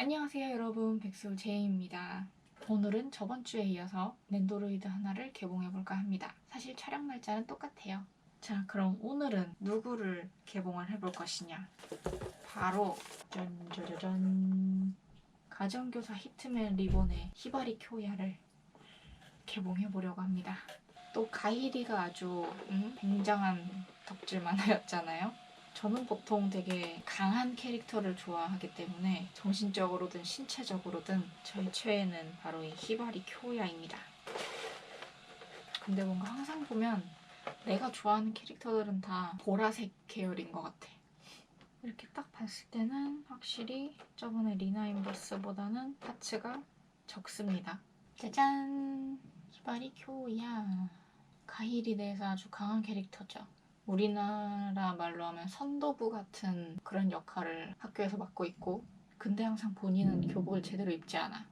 안녕하세요 여러분 백솔 제이입니다. 오늘은 저번 주에 이어서 랜도로이드 하나를 개봉해볼까 합니다. 사실 촬영 날짜는 똑같아요. 자 그럼 오늘은 누구를 개봉을 해볼 것이냐 바로 짠짜자잔 가정교사 히트맨 리본의 히바리 쿄야를 개봉해보려고 합니다. 또 가이리가 아주 음, 굉장한 덕질 만화였잖아요. 저는 보통 되게 강한 캐릭터를 좋아하기 때문에 정신적으로든 신체적으로든 저의 최애는 바로 이 히바리 쿄야입니다. 근데 뭔가 항상 보면 내가 좋아하는 캐릭터들은 다 보라색 계열인 것 같아. 이렇게 딱 봤을 때는 확실히 저번에 리나 인버스보다는 파츠가 적습니다. 짜잔! 히바리 쿄야. 가일이 대해서 아주 강한 캐릭터죠. 우리나라 말로 하면 선도부 같은 그런 역할을 학교에서 맡고 있고 근데 항상 본인은 교복을 제대로 입지 않아.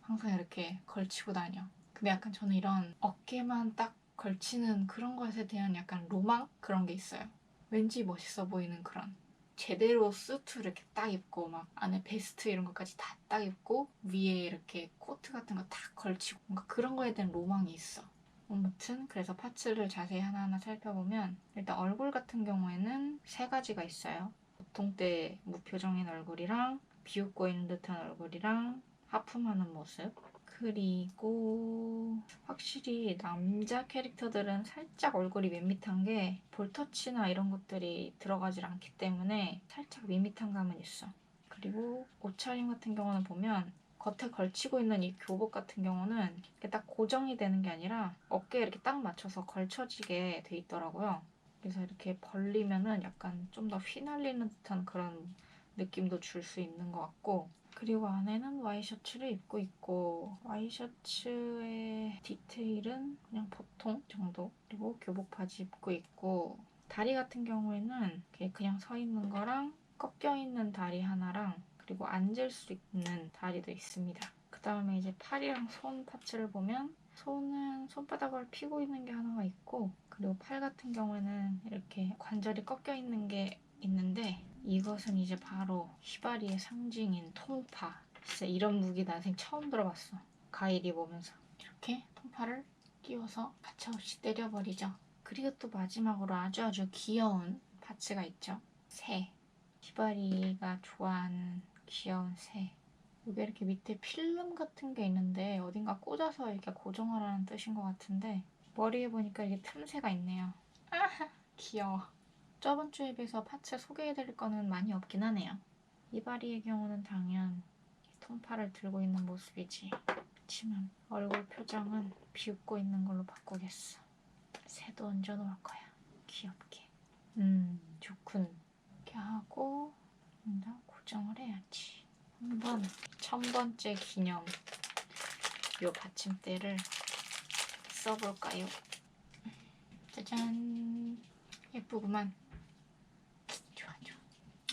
항상 이렇게 걸치고 다녀. 근데 약간 저는 이런 어깨만 딱 걸치는 그런 것에 대한 약간 로망? 그런 게 있어요. 왠지 멋있어 보이는 그런. 제대로 수트 이렇게 딱 입고 막 안에 베스트 이런 것까지 다 딱 입고 위에 이렇게 코트 같은 거 딱 걸치고 뭔가 그런 거에 대한 로망이 있어. 아무튼 그래서 파츠를 자세히 하나하나 살펴보면 일단 얼굴 같은 경우에는 세 가지가 있어요. 보통 때 무표정인 얼굴이랑 비웃고 있는 듯한 얼굴이랑 하품하는 모습 그리고 확실히 남자 캐릭터들은 살짝 얼굴이 밋밋한 게 볼터치나 이런 것들이 들어가질 않기 때문에 살짝 밋밋한 감은 있어. 그리고 옷차림 같은 경우는 보면 겉에 걸치고 있는 이 교복 같은 경우는 이렇게 딱 고정이 되는 게 아니라 어깨에 이렇게 딱 맞춰서 걸쳐지게 돼 있더라고요. 그래서 이렇게 벌리면은 약간 좀 더 휘날리는 듯한 그런 느낌도 줄 수 있는 것 같고 그리고 안에는 와이셔츠를 입고 있고 와이셔츠의 디테일은 그냥 보통 정도 그리고 교복 바지 입고 있고 다리 같은 경우에는 그냥 서 있는 거랑 꺾여 있는 다리 하나랑 그리고 앉을 수 있는 다리도 있습니다. 그 다음에 이제 팔이랑 손 파츠를 보면 손은 손바닥을 피고 있는 게 하나가 있고 그리고 팔 같은 경우에는 이렇게 관절이 꺾여 있는 게 있는데 이것은 이제 바로 히바리의 상징인 통파. 진짜 이런 무기 난생 처음 들어봤어. 가일이 보면서. 이렇게 통파를 끼워서 가차없이 때려버리죠. 그리고 또 마지막으로 아주 아주 귀여운 파츠가 있죠. 새. 히바리가 좋아하는 귀여운 새 여기 이렇게 밑에 필름 같은 게 있는데 어딘가 꽂아서 이렇게 고정하라는 뜻인 것 같은데 머리에 보니까 이게 틈새가 있네요 아하 귀여워 저번 주에 비해서 파츠 소개해드릴 거는 많이 없긴 하네요. 이바리의 경우는 당연 이 통파를 들고 있는 모습이지. 그렇지만 얼굴 표정은 비웃고 있는 걸로 바꾸겠어. 새도 얹어놓을 거야. 귀엽게. 음, 좋군. 이렇게 하고 고정을 해야지. 한번 천 번째 기념 요 받침대를 써볼까요? 짜잔. 예쁘구만. 좋아 좋아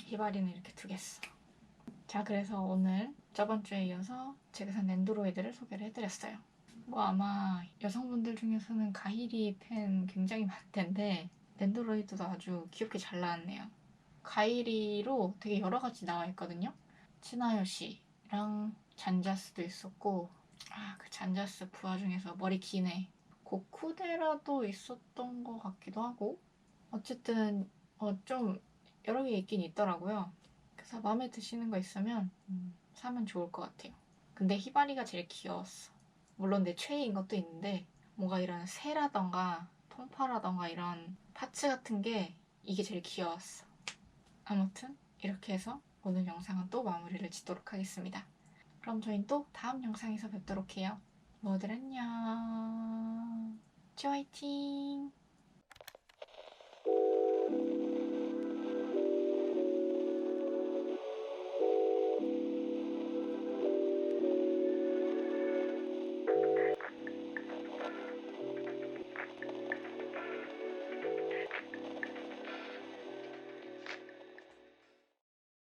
히바리는 이렇게 두겠어 자 그래서 오늘 저번 주에 이어서 제가 산 랜드로이드를 소개를 해드렸어요 뭐 아마 여성분들 중에서는 가이리 팬 굉장히 많을 텐데 랜드로이드도 아주 귀엽게 잘 나왔네요 가이리로 되게 여러 가지 나와 있거든요 치나요시랑 잔자스도 있었고 아 그 잔자스 부하 중에서 머리 기네 고쿠데라도 있었던 것 같기도 하고 어쨌든 어, 좀 여러 개 있긴 있더라고요. 그래서 마음에 드시는 거 있으면 음, 사면 좋을 것 같아요. 근데 히바리가 제일 귀여웠어. 물론 내 최애인 것도 있는데 뭔가 이런 새라던가 통파라던가 이런 파츠 같은 게 이게 제일 귀여웠어. 아무튼 이렇게 해서 오늘 영상은 또 마무리를 짓도록 하겠습니다. 그럼 저희는 또 다음 영상에서 뵙도록 해요. 모두 안녕. 쭈 화이팅!